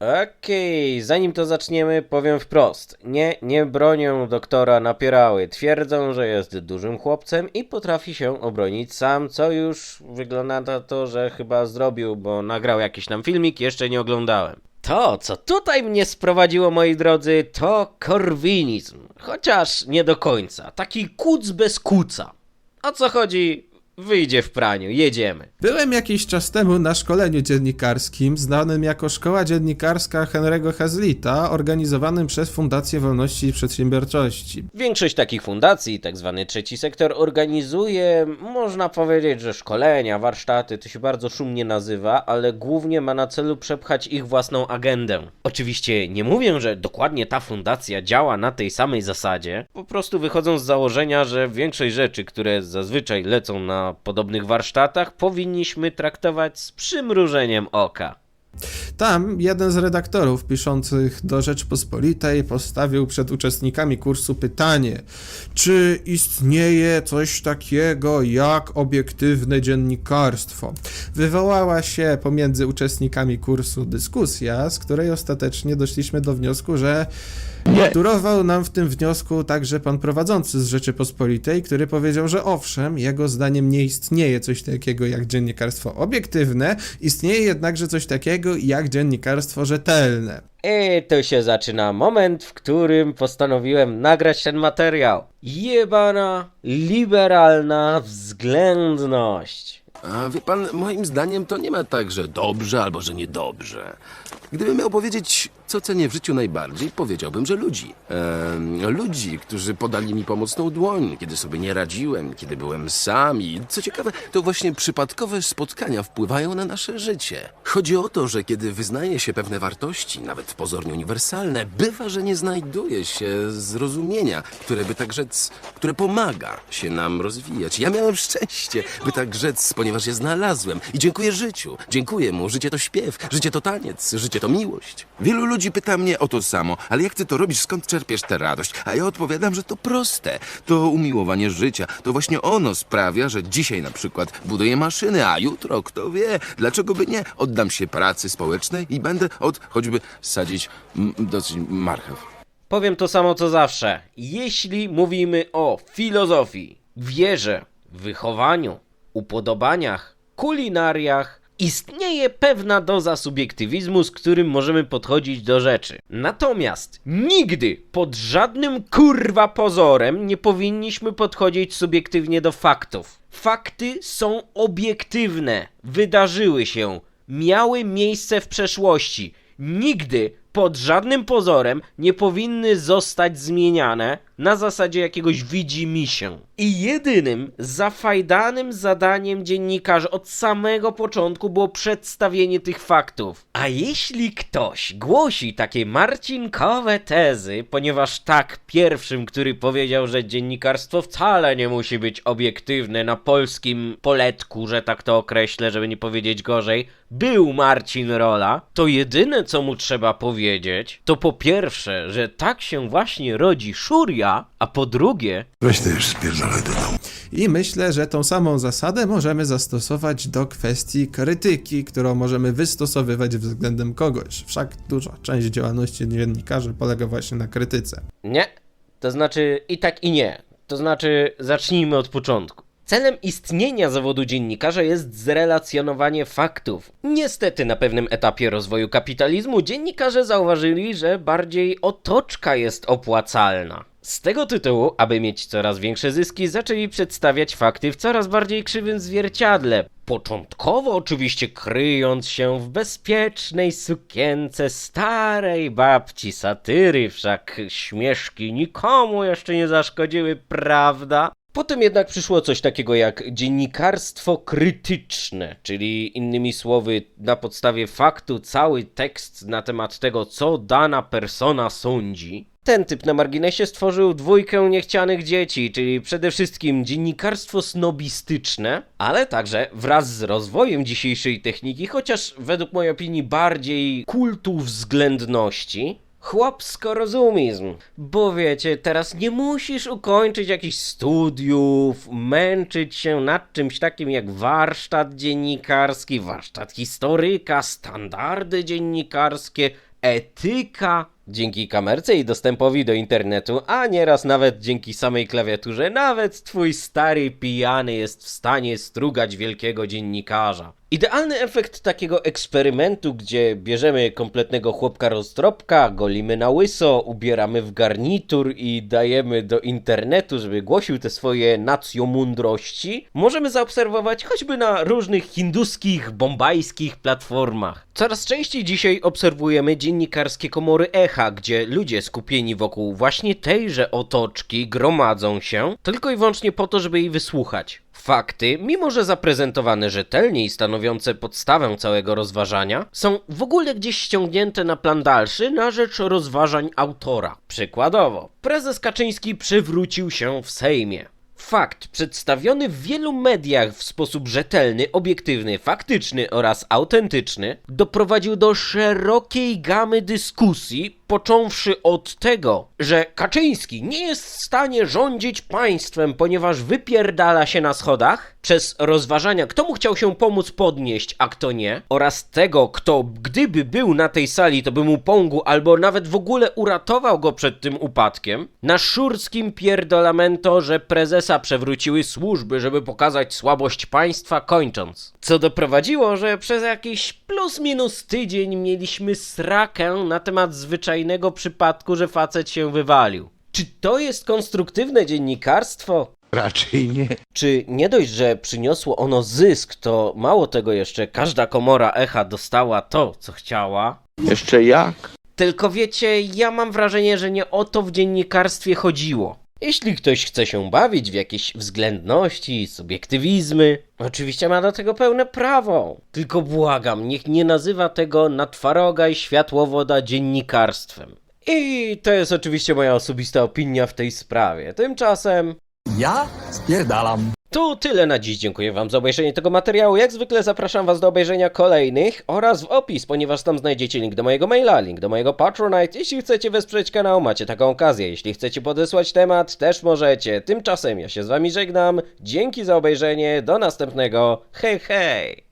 Okej, zanim to zaczniemy, powiem wprost. Nie, nie bronią doktora napierały. Twierdzą, że jest dużym chłopcem i potrafi się obronić sam, co już wygląda na to, że chyba zrobił, bo nagrał jakiś tam filmik, jeszcze nie oglądałem. To, co tutaj mnie sprowadziło, moi drodzy, to korwinizm. Chociaż nie do końca. Taki kuc bez kuca. O co chodzi? Wyjdzie w praniu, jedziemy. Byłem jakiś czas temu na szkoleniu dziennikarskim, znanym jako Szkoła Dziennikarska Henry'ego Hazlita, organizowanym przez Fundację Wolności i Przedsiębiorczości. Większość takich fundacji, tak zwany trzeci sektor, organizuje, można powiedzieć, że szkolenia, warsztaty, to się bardzo szumnie nazywa, ale głównie ma na celu przepchać ich własną agendę. Oczywiście nie mówię, że dokładnie ta fundacja działa na tej samej zasadzie, po prostu wychodzą z założenia, że większość rzeczy, które zazwyczaj lecą na podobnych warsztatach, powinniśmy traktować z przymrużeniem oka. Tam jeden z redaktorów piszących do Rzeczpospolitej postawił przed uczestnikami kursu pytanie, czy istnieje coś takiego jak obiektywne dziennikarstwo. Wywołała się pomiędzy uczestnikami kursu dyskusja, z której ostatecznie doszliśmy do wniosku, że Maturował nam w tym wniosku także pan prowadzący z Rzeczypospolitej, który powiedział, że owszem, jego zdaniem nie istnieje coś takiego jak dziennikarstwo obiektywne, istnieje jednakże coś takiego jak dziennikarstwo rzetelne. I tu się zaczyna moment, w którym postanowiłem nagrać ten materiał. Jebana, liberalna względność. A wie pan, moim zdaniem to nie ma tak, że dobrze albo że niedobrze. Gdybym miał powiedzieć, co cenię w życiu najbardziej, powiedziałbym, że ludzi. Em, ludzi, którzy podali mi pomocną dłoń, kiedy sobie nie radziłem, kiedy byłem sam i co ciekawe, to właśnie przypadkowe spotkania wpływają na nasze życie. Chodzi o to, że kiedy wyznaje się pewne wartości, nawet pozornie uniwersalne, bywa, że nie znajduje się zrozumienia, które by tak rzec, które pomaga się nam rozwijać. Ja miałem szczęście, by tak rzec, ponieważ je znalazłem i dziękuję życiu. Dziękuję mu. Życie to śpiew, życie to taniec, życie to miłość. Wielu ludzi pyta mnie o to samo, ale jak ty to robisz, skąd czerpiesz tę radość? A ja odpowiadam, że to proste. To umiłowanie życia. To właśnie ono sprawia, że dzisiaj na przykład buduję maszyny, a jutro, kto wie, dlaczego by nie? Oddam się pracy społecznej i będę od choćby sadzić m, dosyć marchew. Powiem to samo co zawsze. Jeśli mówimy o filozofii, wierze, wychowaniu, upodobaniach, kulinariach, istnieje pewna doza subiektywizmu, z którym możemy podchodzić do rzeczy. Natomiast nigdy pod żadnym kurwa pozorem nie powinniśmy podchodzić subiektywnie do faktów. Fakty są obiektywne, wydarzyły się, miały miejsce w przeszłości. Nigdy pod żadnym pozorem nie powinny zostać zmieniane na zasadzie jakiegoś widzi się. I jedynym zafajdanym zadaniem dziennikarzy od samego początku było przedstawienie tych faktów. A jeśli ktoś głosi takie marcinkowe tezy, ponieważ tak pierwszym, który powiedział, że dziennikarstwo wcale nie musi być obiektywne na polskim poletku, że tak to określę, żeby nie powiedzieć gorzej, był Marcin Rola, to jedyne co mu trzeba powiedzieć, to po pierwsze, że tak się właśnie rodzi szuria, a po drugie, Weź to już spierdolaj do domu. I myślę, że tą samą zasadę możemy zastosować do kwestii krytyki, którą możemy wystosowywać względem kogoś. Wszak duża część działalności dziennikarzy polega właśnie na krytyce. Nie. To znaczy i tak i nie. To znaczy zacznijmy od początku. Celem istnienia zawodu dziennikarza jest zrelacjonowanie faktów. Niestety na pewnym etapie rozwoju kapitalizmu dziennikarze zauważyli, że bardziej otoczka jest opłacalna. Z tego tytułu, aby mieć coraz większe zyski, zaczęli przedstawiać fakty w coraz bardziej krzywym zwierciadle. Początkowo oczywiście kryjąc się w bezpiecznej sukience starej babci satyry, wszak śmieszki nikomu jeszcze nie zaszkodziły, prawda? Potem jednak przyszło coś takiego jak dziennikarstwo krytyczne, czyli innymi słowy, na podstawie faktu cały tekst na temat tego, co dana persona sądzi. Ten typ na marginesie stworzył dwójkę niechcianych dzieci, czyli przede wszystkim dziennikarstwo snobistyczne, ale także wraz z rozwojem dzisiejszej techniki, chociaż według mojej opinii bardziej kultu względności, chłopsko-rozumizm. Bo wiecie, teraz nie musisz ukończyć jakichś studiów, męczyć się nad czymś takim jak warsztat dziennikarski, warsztat historyka, standardy dziennikarskie, etyka. Dzięki kamerce i dostępowi do internetu, a nieraz nawet dzięki samej klawiaturze, nawet twój stary pijany jest w stanie strugać wielkiego dziennikarza. Idealny efekt takiego eksperymentu, gdzie bierzemy kompletnego chłopka roztropka, golimy na łyso, ubieramy w garnitur i dajemy do internetu, żeby głosił te swoje nacjomądrości, możemy zaobserwować choćby na różnych hinduskich, bombajskich platformach. Coraz częściej dzisiaj obserwujemy dziennikarskie komory echa, gdzie ludzie skupieni wokół właśnie tejże otoczki gromadzą się tylko i wyłącznie po to, żeby jej wysłuchać. Fakty, mimo że zaprezentowane rzetelnie i stanowiące podstawę całego rozważania, są w ogóle gdzieś ściągnięte na plan dalszy na rzecz rozważań autora. Przykładowo, prezes Kaczyński przywrócił się w Sejmie. Fakt przedstawiony w wielu mediach w sposób rzetelny, obiektywny, faktyczny oraz autentyczny doprowadził do szerokiej gamy dyskusji, począwszy od tego, że Kaczyński nie jest w stanie rządzić państwem, ponieważ wypierdala się na schodach, przez rozważania, kto mu chciał się pomóc podnieść, a kto nie, oraz tego, kto gdyby był na tej sali, to by mu pomógł albo nawet w ogóle uratował go przed tym upadkiem, na szurskim pierdolamento, że prezesa przewróciły służby, żeby pokazać słabość państwa, kończąc. Co doprowadziło, że przez jakiś plus minus tydzień mieliśmy srakę na temat zwyczajnego przypadku, że facet się wywalił. Czy to jest konstruktywne dziennikarstwo? Raczej nie. Czy nie dość, że przyniosło ono zysk, to mało tego jeszcze każda komora echa dostała to, co chciała? Jeszcze jak? Tylko wiecie, ja mam wrażenie, że nie o to w dziennikarstwie chodziło. Jeśli ktoś chce się bawić w jakieś względności, subiektywizmy, oczywiście ma do tego pełne prawo. Tylko błagam, niech nie nazywa tego na twarogaj światłowoda dziennikarstwem. I to jest oczywiście moja osobista opinia w tej sprawie. Tymczasem Ja spierdalam. To tyle na dziś. Dziękuję Wam za obejrzenie tego materiału. Jak zwykle zapraszam Was do obejrzenia kolejnych oraz w opis, ponieważ tam znajdziecie link do mojego maila, link do mojego Patronite. Jeśli chcecie wesprzeć kanał, macie taką okazję. Jeśli chcecie podesłać temat, też możecie. Tymczasem ja się z Wami żegnam. Dzięki za obejrzenie. Do następnego. Hej, hej!